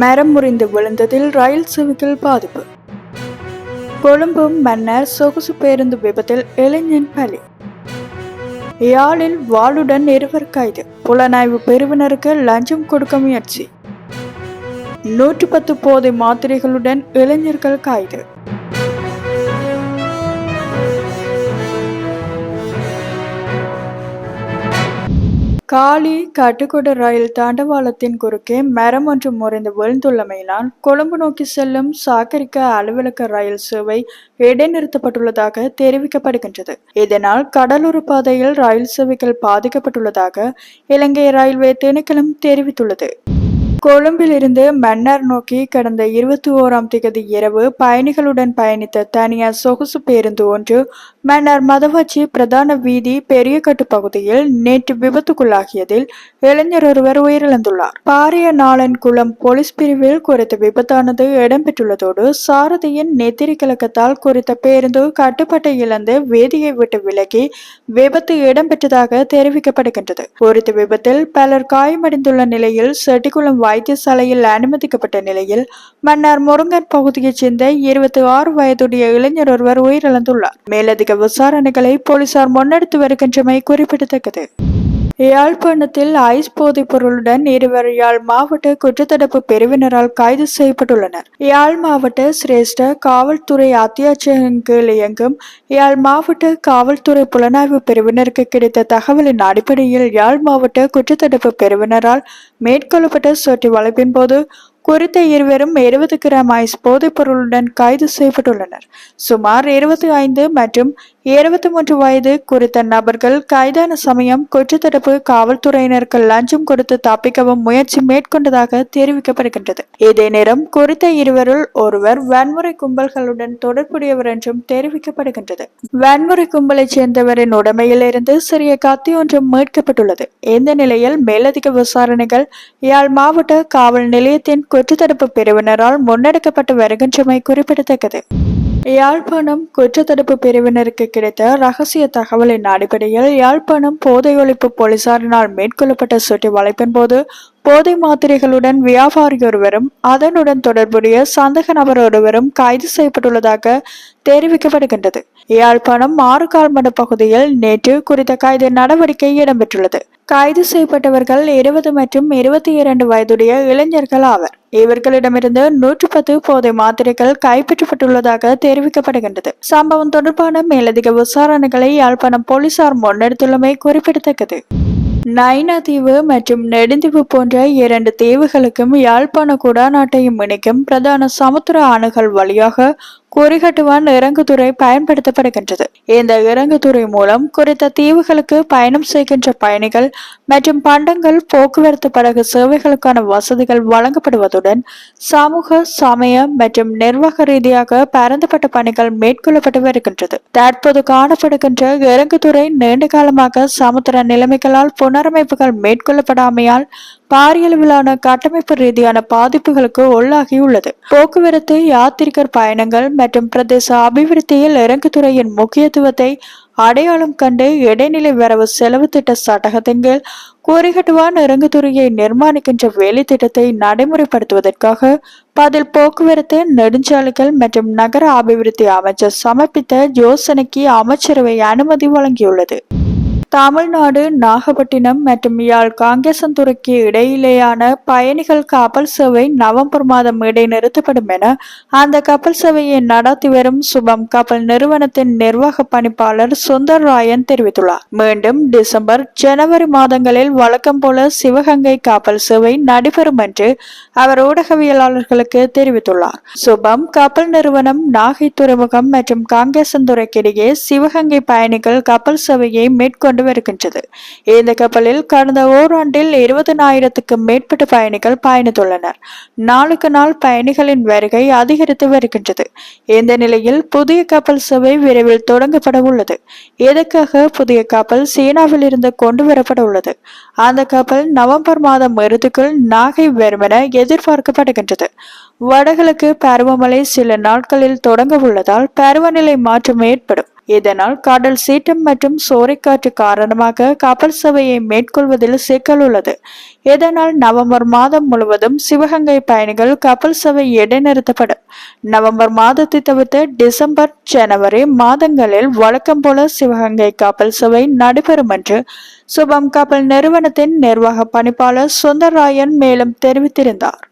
மரம் முறிந்து விழுந்ததில் ரயில் சேவைகள் பாதிப்பு. கொழும்பு மன்னர் சொகுசு பேருந்து விபத்தில் இளைஞன் பலி. யாழில் வாளுடன் இருவர் கைது. புலனாய்வு பிரிவினருக்கு லஞ்சம் கொடுக்க முயற்சி. நூற்று பத்து போதை மாத்திரைகளுடன் இளைஞர்கள் கைது. காலி கட்டுக்கொடு ரயில் தாண்டவாளத்தின் குறுக்கே மரம் ஒன்று முறிந்து விழுந்துள்ளமையினால் கொழும்பு நோக்கி செல்லும் சாகரிக்க அலுவலக ரயில் சேவை இடைநிறுத்தப்பட்டுள்ளதாக தெரிவிக்கப்படுகின்றது. இதனால் கடலூர் பாதையில் ரயில் சேவைகள் பாதிக்கப்பட்டுள்ளதாக இலங்கை ரயில்வே திணைக்களம் தெரிவித்துள்ளது. கொழும்பிலிருந்து மன்னர் நோக்கி கடந்த இருபத்தி ஓராம் திகதி இரவு பயணிகளுடன் பயணித்த தனியார் சொகுசு பேருந்து ஒன்று மன்னர் மதவாச்சி பிரதான வீதி பெரியகட்டு பகுதியில் நேற்று விபத்துக்குள்ளாகியதில் இளைஞர் ஒருவர் உயிரிழந்துள்ளார். பாரிய நாளன் குளம் போலீஸ் பிரிவில் குறித்த விபத்தானது இடம்பெற்றுள்ளதோடு சாரதியின் நெத்திரி கலக்கத்தால் குறித்த பேருந்து கட்டுப்பாட்டை இழந்து வேதியை விட்டு விலகி விபத்து இடம்பெற்றதாக தெரிவிக்கப்படுகின்றது. குறித்த விபத்தில் பலர் காயமடைந்துள்ள நிலையில் செட்டிக்குளம் வைத்தியசாலையில் அனுமதிக்கப்பட்ட நிலையில் மன்னார் முருங்கன் பகுதியைச் சேர்ந்த இருபத்தி ஆறு வயதுடைய இளைஞர் ஒருவர் உயிரிழந்துள்ளார். மேலதிக விசாரணைகளை போலீசார் முன்னெடுத்து வருகின்றமை குறிப்பிடத்தக்கது. யாழ்ப்பாணத்தில் ஐஸ் போதைப் பொருளுடன் இருவர் யாழ் மாவட்ட குற்றத்தடுப்பு பிரிவினரால் கைது செய்யப்பட்டுள்ளனர். யாழ் மாவட்ட சிரேஷ்ட காவல்துறை அத்தியாட்சியின் கீழ் இயங்கும் யாழ் மாவட்ட காவல்துறை புலனாய்வு பிரிவினருக்கு கிடைத்த தகவலின் அடிப்படையில் யாழ் மாவட்ட குற்றத்தடுப்பு பிரிவினரால் மேற்கொள்ளப்பட்ட சுற்றி வளைப்பின் போது குறித்த இருவரும் இருபது கிராம் ஐஸ் போதைப் பொருளுடன் கைது செய்யப்பட்டுள்ளனர். சுமார் இருபத்தி ஐந்து மற்றும் இருபத்தி மூன்று வயது குறித்த நபர்கள் கைதான சமயம் குற்றத்தடுப்பு காவல்துறையினருக்கு லஞ்சம் கொடுத்து தப்பிக்கவும் முயற்சி மேற்கொண்டதாக தெரிவிக்கப்படுகின்றது. இதே நேரம் குறித்த இருவருள் ஒருவர் வன்முறை கும்பல்களுடன் தொடர்புடையவர் என்றும் தெரிவிக்கப்படுகின்றது. வன்முறை கும்பலைச் சேர்ந்தவரின் உடமையிலிருந்து சிறிய கத்தி ஒன்றும் மீட்கப்பட்டுள்ளது. இந்த நிலையில் மேலதிக விசாரணைகள் யாழ் மாவட்ட காவல் நிலையத்தின் குற்றத்தடுப்பு பிரிவினரால் முன்னெடுக்கப்பட்டு வருகின்றமை குறிப்பிடத்தக்கது. யாழ்ப்பாணம் குற்றத்தடுப்பு பிரிவினருக்கு கிடைத்த ரகசிய தகவலின் அடிப்படையில் யாழ்ப்பாணம் போதை ஒழிப்பு போலீசாரினால் மேற்கொள்ளப்பட்ட சுற்றி வளைப்பின் போது போதை மாத்திரைகளுடன் வியாபாரி ஒருவரும் அதனுடன் தொடர்புடைய சந்தக நபர் ஒருவரும் கைது செய்யப்பட்டுள்ளதாக தெரிவிக்கப்படுகின்றது. யாழ்ப்பாணம் ஆறுகால்மட பகுதியில் நேற்று குறித்த கைது நடவடிக்கை இடம்பெற்றுள்ளது. கைது செய்யப்பட்டவர்கள் இருபது மற்றும் இருபத்தி இரண்டு வயதுடைய இளைஞர்கள் ஆவர். இவர்களிடமிருந்து நூற்று பத்து போதை மாத்திரைகள் கைப்பற்றப்பட்டுள்ளதாக தெரிவிக்கப்படுகின்றது. சம்பவம் தொடர்பான மேலதிக விசாரணைகளை யாழ்ப்பாணம் போலீசார் முன்னெடுத்துள்ளமை குறிப்பிடத்தக்கது. நைனா தீவு மற்றும் நெடுந்தீவு போன்ற இரண்டு தீவுகளுக்கும் யாழ்ப்பாண குடாநாட்டையும் இணைக்கும் பிரதான சமுத்திர அணுகள் வழியாக குறிகட்டுவான் இறங்குதுறை பயன்படுத்தப்படுகின்றது. இந்த இறங்குதுறை மூலம் குறித்த தீவுகளுக்கு பயணம் செய்கின்ற பயணிகள் மற்றும் பண்டங்கள் போக்குவரத்து படகு சேவைகளுக்கான வசதிகள் வழங்கப்படுவதுடன் சமூக சமய மற்றும் நிர்வாக ரீதியாக பரந்தப்பட்ட பணிகள் மேற்கொள்ளப்பட்டு வருகின்றது. தற்போது காணப்படுகின்ற இறங்குதுறை நீண்ட காலமாக சமுத்திர நிலைமைகளால் புனரமைப்புகள் மேற்கொள்ளப்படாமையால் பாரியளவிலான கட்டமைப்பு ரீதியான பாதிப்புகளுக்கு உள்ளாகியுள்ளது. போக்குவரத்து யாத்திரிகர் பயணங்கள் மற்றும் பிரதேச அபிவிருத்தியில் இறங்குதுறையின் முக்கியத்துவத்தை அடையாளம் கண்டு இடைநிலை வரவு செலவு திட்ட சட்டகத்தின் கீழ் கூறிகட்டுவான் இறங்குதுறையை நிர்மாணிக்கின்ற வேலை திட்டத்தை நடைமுறைப்படுத்துவதற்காக பதில் போக்குவரத்து நெடுஞ்சாலைகள் மற்றும் நகர அபிவிருத்தி அமைச்சர் சமர்ப்பித்த யோசனைக்கு அமைச்சரவை அனுமதி வழங்கியுள்ளது. தமிழ்நாடு நாகப்பட்டினம் மற்றும் யாழ் காங்கேசன்துறைக்கு இடையிலேயான பயணிகள் கப்பல் சேவை நவம்பர் மாதம் இடைநிறுத்தப்படும் என அந்த கப்பல் சேவையை நடத்தி வரும் சுபம் கப்பல் நிறுவனத்தின் நிர்வாக பணிப்பாளர் சுந்தர் ராயன் தெரிவித்துள்ளார். மீண்டும் டிசம்பர் ஜனவரி மாதங்களில் வழக்கம் போல சிவகங்கை கப்பல் சேவை நடைபெறும் என்று அவர் ஊடகவியலாளர்களுக்கு தெரிவித்துள்ளார். சுபம் கப்பல் நிறுவனம் நாகை துறைமுகம் மற்றும் காங்கேசன்துறைக்கு இடையே சிவகங்கை பயணிகள் கப்பல் சேவையை மேற்கொண்டு வருகின்றது இந்த கப்பலில் கடந்த ஓராண்டில் இருபதனாயிரத்துக்கும் மேற்பட்ட பயணிகள் பயணித்துள்ளனர். நாளுக்கு நாள் பயணிகளின் வருகை அதிகரித்து வருகின்றது. இந்த நிலையில் புதிய கப்பல் சேவை விரைவில் தொடங்கப்பட உள்ளது. இதற்காக புதிய கப்பல் சீனாவில் இருந்து கொண்டு வரப்பட உள்ளது? அந்த கப்பல் நவம்பர் மாதம் இறுதிக்குள் நாகை வரும் என எதிர்பார்க்கப்படுகின்றது. வடகிழக்கு பருவமழை சில நாட்களில் தொடங்க உள்ளதால் பருவநிலை மாற்றம் ஏற்படும். இதனால் கடல் சீற்றம் மற்றும் சோறைக்காற்று காரணமாக கப்பல் சேவையை மேற்கொள்வதில் சிக்கல் உள்ளது. இதனால் நவம்பர் மாதம் முழுவதும் சிவகங்கை பயணிகள் கப்பல் சேவை இடைநிறுத்தப்படும் நவம்பர் மாதத்தை தவிர்த்து டிசம்பர் ஜனவரி மாதங்களில் வழக்கம் போல சிவகங்கை கப்பல் சேவை நடைபெறும் என்று சுபம் கப்பல் நிறுவனத்தின் நிர்வாக பணிப்பாளர் சுந்தர்ராயன் மேலும் தெரிவித்திருந்தார்.